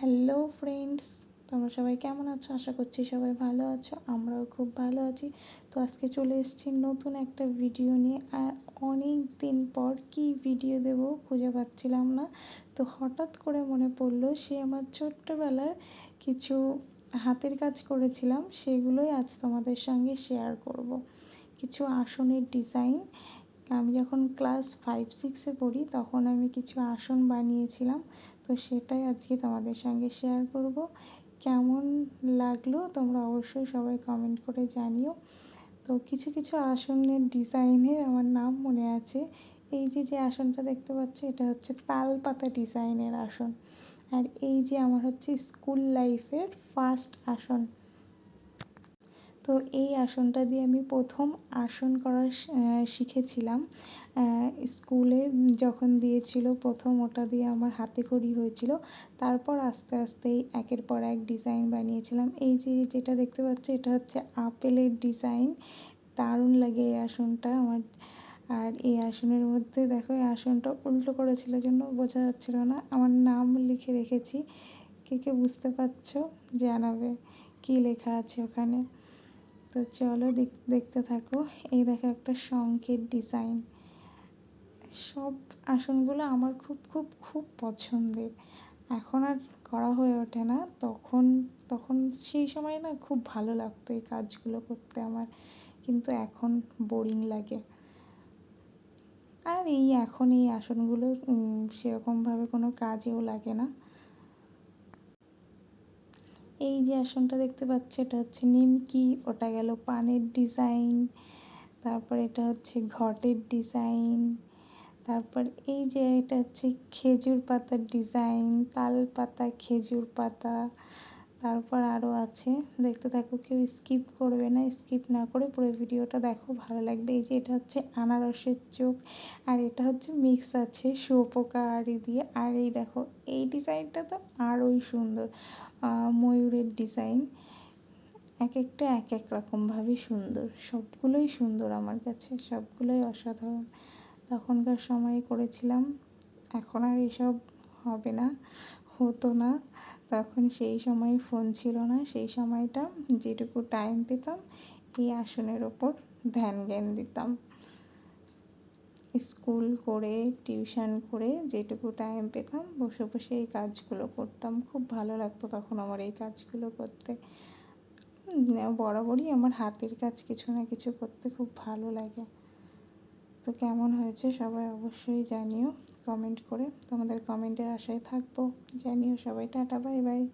Hello friends তোমরা সবাই কেমন আছো? আশা করছি সবাই ভালো আছো। আমরাও খুব ভালো আছি। তো আজকে চলে এসেছি নতুন একটা ভিডিও নিয়ে। আর অনেক দিন পর কি ভিডিও দেব খুঁজে পাচ্ছিলাম না। তো হঠাৎ করে মনে পড়ল, সে আমার ছোট্টবেলার কিছু হাতের কাজ করেছিলাম। সেগুলোই আজ তোমাদের সঙ্গে শেয়ার করব। কিছু আসনের ডিজাইন আমি যখন ক্লাস ফাইভ সিক্সে পড়ি, তখন আমি কিছু আসন বানিয়েছিলাম। তো সেটাই আজকে তোমাদের সঙ্গে শেয়ার করব। কেমন লাগল তোমরা অবশ্যই সবাই কমেন্ট করে জানিও। তো কিছু কিছু আসনের ডিজাইনের আমার নাম মনে আছে। এই যে যে আসনটা দেখতে পাচ্ছ, এটা হচ্ছে তাল পাতা ডিজাইনের আসন। আর এই যে, আমার হচ্ছে স্কুল লাইফের ফার্স্ট আসন। তো এই আসনটা দিয়ে আমি প্রথম আসন করা শিখেছিলাম। স্কুলে যখন দিয়েছিল প্রথম ওটা দিয়ে আমার হাতে খড়ি হয়েছিল। তারপর আস্তে আস্তেই একের পর এক ডিজাইন বানিয়েছিলাম। এই যে যেটা দেখতে পাচ্ছ এটা হচ্ছে আপেলের ডিজাইন। দারুণ লাগে এই আসনটা আমার। আর এই আসনের মধ্যে দেখো এই আসনটা উল্টো করেছিল জন্য বোঝা যাচ্ছিল না। আমার নাম লিখে রেখেছি। কে কে বুঝতে পারছ জানাবে। কি লেখা আছে ওখানে? তো চলো দেখতে থাকো। এই দেখো একটা শঙ্কের ডিজাইন সব আসনগুলো আমার খুব খুব খুব পছন্দের। এখন আর করা হয়ে ওঠে না। তখন তখন সেই সময় না খুব ভালো লাগতো এই কাজগুলো করতে আমার। কিন্তু এখন বোরিং লাগে। আর এই এখন এই আসনগুলো সেরকমভাবে কোনো কাজেও লাগে না। এই যে আসনটা দেখতে পাচ্ছ, এটা হচ্ছে নিমকি, ওটা গেল পানের ডিজাইন, তারপর এটা হচ্ছে ঘটের ডিজাইন, তারপর এই যে এটা হচ্ছে খেজুর পাতার ডিজাইন, তাল পাতা, খেজুর পাতা, তারপর আরও আছে। দেখতে থাকো, কেউ স্কিপ করবে না, স্কিপ না করে পুরো ভিডিওটা দেখো, ভালো লাগবে। এই যে এটা হচ্ছে আনারসের চোখ, আর এটা হচ্ছে মিক্স আছে শুয়োপোকা আড়ি দিয়ে। আর এই দেখো, এই ডিজাইনটা তো আরোই সুন্দর। ময়ূরের ডিজাইন এক একটা এক এক রকমভাবে সুন্দর। সবগুলোই সুন্দর আমার কাছে, সবগুলোই অসাধারণ। তখনকার সময়ে করেছিলাম, এখন আর এসব হবে না, হতো না। তখন সেই সময় ফোন ছিল না, সেই সময়টা যেটুকু টাইম পেতাম, এই আসনের ওপর ধ্যান জ্ঞান দিতাম। স্কুল করে, টিউশন করে যেটুকু টাইম পেতাম, বসে বসে এই কাজগুলো করতাম। খুব ভালো লাগতো তখন আমার এই কাজগুলো করতে। বরাবরই আমার হাতের কাজ কিছু না কিছু করতে খুব ভালো লাগে। তো কেমন হয়েছে সবাই অবশ্যই জানিও। কমেন্ট করে তোমাদের কমেন্টের আশায় থাকব। জানিও সবাই, টাটা বাই বাই